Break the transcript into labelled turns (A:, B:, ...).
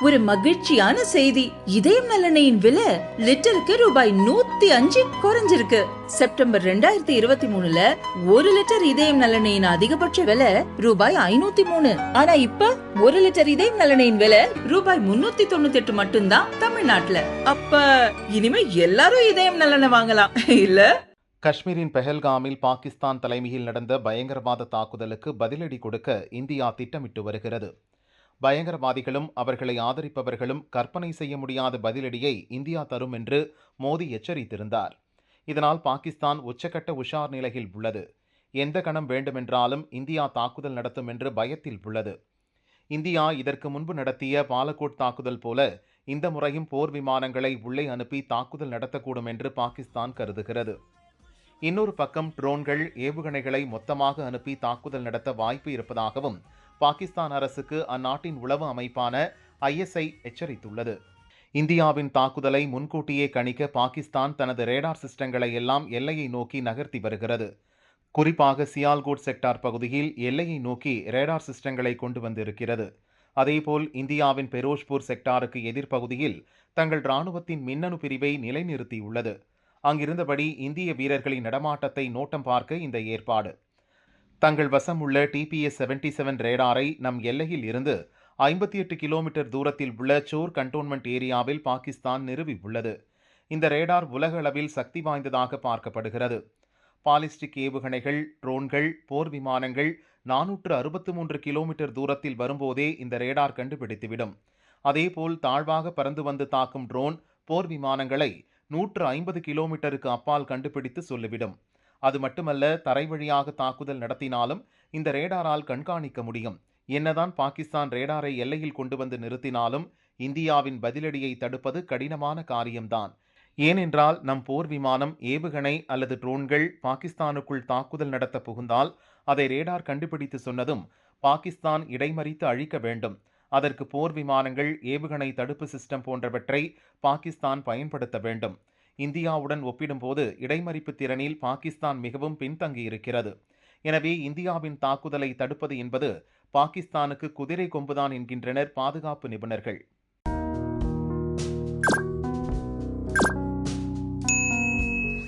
A: ஒரு மகிழ்ச்சியான செய்தி. இதயம் நலனையின் விலை லிட்டருக்கு ரூபாய் நூத்தி அஞ்சு குறைஞ்சிருக்கு. செப்டம்பர் ரெண்டாயிரத்தி இருபத்தி மூணுல ஒரு லிட்டர் இதயம் நலனையின் அதிகபட்ச விலை ரூபாய் ஐநூத்தி மூணு. ஆனா இப்ப ஒரு லிட்டர் இதயம் நலனையின் விலை ரூபாய் முன்னூத்தி தொண்ணூத்தி எட்டு மட்டும்தான் தமிழ்நாட்டுல. அப்ப இனிமே எல்லாரும் இதயம் நலனை வாங்கலாம். இல்ல?
B: காஷ்மீரின் பெஹல்காமில் பாகிஸ்தான் தலைமையில் நடந்த பயங்கரவாத தாக்குதலுக்கு பதிலடி கொடுக்க இந்தியா திட்டமிட்டு வருகிறது. பயங்கரவாதிகளும் அவர்களை ஆதரிப்பவர்களும் கற்பனை செய்ய முடியாத பதிலடியை இந்தியா தரும் என்று மோடி எச்சரித்திருந்தார். இதனால் பாகிஸ்தான் உச்சக்கட்ட உஷார் நிலையில் உள்ளது. எந்த கணம் வேண்டுமென்றாலும் இந்தியா தாக்குதல் நடத்தும் என்று பயத்தில் உள்ளது. இந்தியா இதற்கு முன்பு நடத்திய பாலக்கோட் தாக்குதல் போல இந்த முறையும் போர் விமானங்களை உள்ளே அனுப்பி தாக்குதல் நடத்தக்கூடும் என்று பாகிஸ்தான் கருதுகிறது. இன்னொரு பக்கம் ட்ரோன்கள் ஏவுகணைகளை மொத்தமாக அனுப்பி தாக்குதல் நடத்த வாய்ப்பு இருப்பதாகவும் பாகிஸ்தான் அரசுக்கு அந்நாட்டின் உளவு அமைப்பான ஐஎஸ்ஐ எச்சரித்துள்ளது. இந்தியாவின் தாக்குதலை முன்கூட்டியே கணிக்க பாகிஸ்தான் தனது ரேடார் சிஸ்டங்களை எல்லாம் எல்லையை நோக்கி நகர்த்தி வருகிறது. குறிப்பாக சியால்கோட் செக்டார் பகுதியில் எல்லையை நோக்கி ரேடார் சிஸ்டங்களை கொண்டு வந்திருக்கிறது. அதேபோல் இந்தியாவின் பெரோஷ்பூர் செக்டாருக்கு எதிர்ப்பகுதியில் தங்கள் இராணுவத்தின் மின்னணு பிரிவை நிலைநிறுத்தியுள்ளது. அங்கிருந்தபடி இந்திய வீரர்களின் நடமாட்டத்தை நோட்டம் பார்க்க இந்த ஏற்பாடு. தங்கள் வசம் உள்ள டிபிஎஸ் செவன்டி செவன் ரேடாரை நம் எல்லையில் இருந்து ஐம்பத்தி எட்டு கிலோமீட்டர் தூரத்தில் உள்ள சோர் கண்டோன்மெண்ட் ஏரியாவில் பாகிஸ்தான் நிறுவி உள்ளது. இந்த ரேடார் உலக அளவில் சக்தி வாய்ந்ததாக பார்க்கப்படுகிறது. பாலிஸ்டிக் ஏவுகணைகள் ட்ரோன்கள் போர் விமானங்கள் நானூற்று அறுபத்து மூன்று கிலோமீட்டர் தூரத்தில் வரும்போதே இந்த ரேடார் கண்டுபிடித்துவிடும். அதேபோல் தாழ்வாக பறந்து வந்து தாக்கும் ட்ரோன் போர் விமானங்களை நூற்று ஐம்பது கிலோமீட்டருக்கு அப்பால் கண்டுபிடித்து சொல்லிவிடும். அது மட்டுமல்ல தரை வழியாக தாக்குதல் நடத்தினாலும் இந்த ரேடாரால் கண்காணிக்க முடியும். என்னதான் பாகிஸ்தான் ரேடாரை எல்லையில் கொண்டு வந்து நிறுத்தினாலும் இந்தியாவின் பதிலடியை தடுப்பது கடினமான காரியம்தான். ஏனென்றால் நம் போர் விமானம் ஏவுகணை அல்லது ட்ரோன்கள் பாகிஸ்தானுக்குள் தாக்குதல் நடத்த புகுந்தால் அதை ரேடார் கண்டுபிடித்து சொன்னதும் பாகிஸ்தான் இடைமறித்து அழிக்க வேண்டும். அதற்கு போர் விமானங்கள் ஏவுகணை தடுப்பு சிஸ்டம் போன்றவற்றை பாகிஸ்தான் பயன்படுத்த வேண்டும். இந்தியாவுடன் ஒப்பிடும்போது இடைமறிப்பு திறனில் பாகிஸ்தான் மிகவும் பின்தங்கியிருக்கிறது. எனவே இந்தியாவின் தாக்குதலை தடுப்பது என்பது பாகிஸ்தானுக்கு குதிரை கொம்புதான் என்கின்றனர் பாதுகாப்பு நிபுணர்கள்.